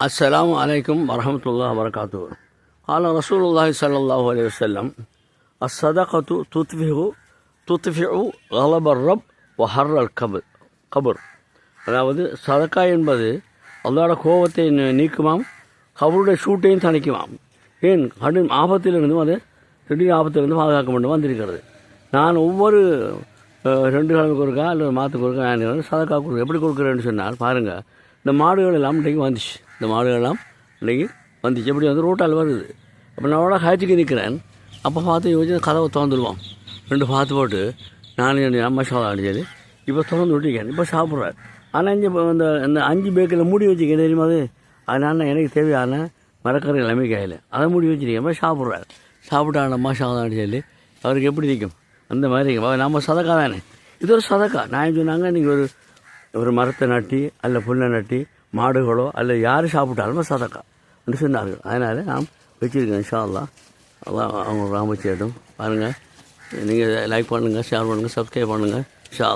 அஸ்லாம் வலைக்கம் வரமத்துல்லா வரகாத்து ஆல ரசூலுல்லாஹி சல்லாஹூ அலி வல்லம் அசதகத்து துத்ஃபிஹு துத்ஃபிஹு கலபர் ரப் வஹர் அல் கபர் கபர் அதாவது சதக்கா என்பது அதோட கோபத்தை நீக்குமாம் கபருடைய சூட்டையும் தணிக்குமாம். ஏன்? கடும் ஆபத்திலிருந்தும் அது திடீர் ஆபத்திலிருந்து பாதுகாக்க வேண்டும் வந்திருக்கிறது. நான் ஒவ்வொரு ரெண்டு கிழமைக்கு கொடுக்கா இல்லை மாதத்துக்கு ஒருக்கா சதக்கா கொடுக்க எப்படி கொடுக்குறேன்னு சொன்னால் பாருங்கள் இந்த மாடுகள் எல்லாம் இன்றைக்கு வந்துச்சு. இந்த மாடுகள் எல்லாம் இன்றைக்கி வந்துச்சு எப்படி வந்து ரோட்டால் வருது. அப்போ நான் அவ்வளோ காய்ச்சிக்கு நிற்கிறேன் அப்போ பார்த்து யோசிச்சு கதவை திறந்துடுவான் ரெண்டு பார்த்து போட்டு நானும் அம்மா சாதம் அடிச்சது இப்போ திறந்து விட்டுருக்கேன். இப்போ சாப்பிட்றாரு ஆனால் இங்கே இப்போ இந்த இந்த அஞ்சு பேக்கில் மூடி வச்சுக்கேன் தெரியுமா அது? அதனால எனக்கு தேவையான மரக்கறி எல்லாமே கையில். அதை மூடி வச்சுருக்கேன். போய் சாப்பிட்றாரு சாப்பிட்டான அம்மா சாதம் அடிச்சது அவருக்கு எப்படி நிற்கும்? அந்த மாதிரி நம்ம சதக்கா தானே இது ஒரு சதக்கா. நான் சொன்னாங்க நீங்கள் ஒரு ஒரு மரத்தை நட்டி அல்ல புல்லை நட்டி மாடுகளோ அல்ல யார் சாப்பிட்டாலும் சதக்கா என்று சொன்னார்கள். அதனால் நாம் வச்சுருக்கேன் இன்ஷா அல்லாஹ் அவங்க ராமச்சேடும் பாருங்கள் நீங்கள் லைக் பண்ணுங்கள் ஷேர் பண்ணுங்கள் சப்ஸ்கிரைப் பண்ணுங்கள் இன்ஷா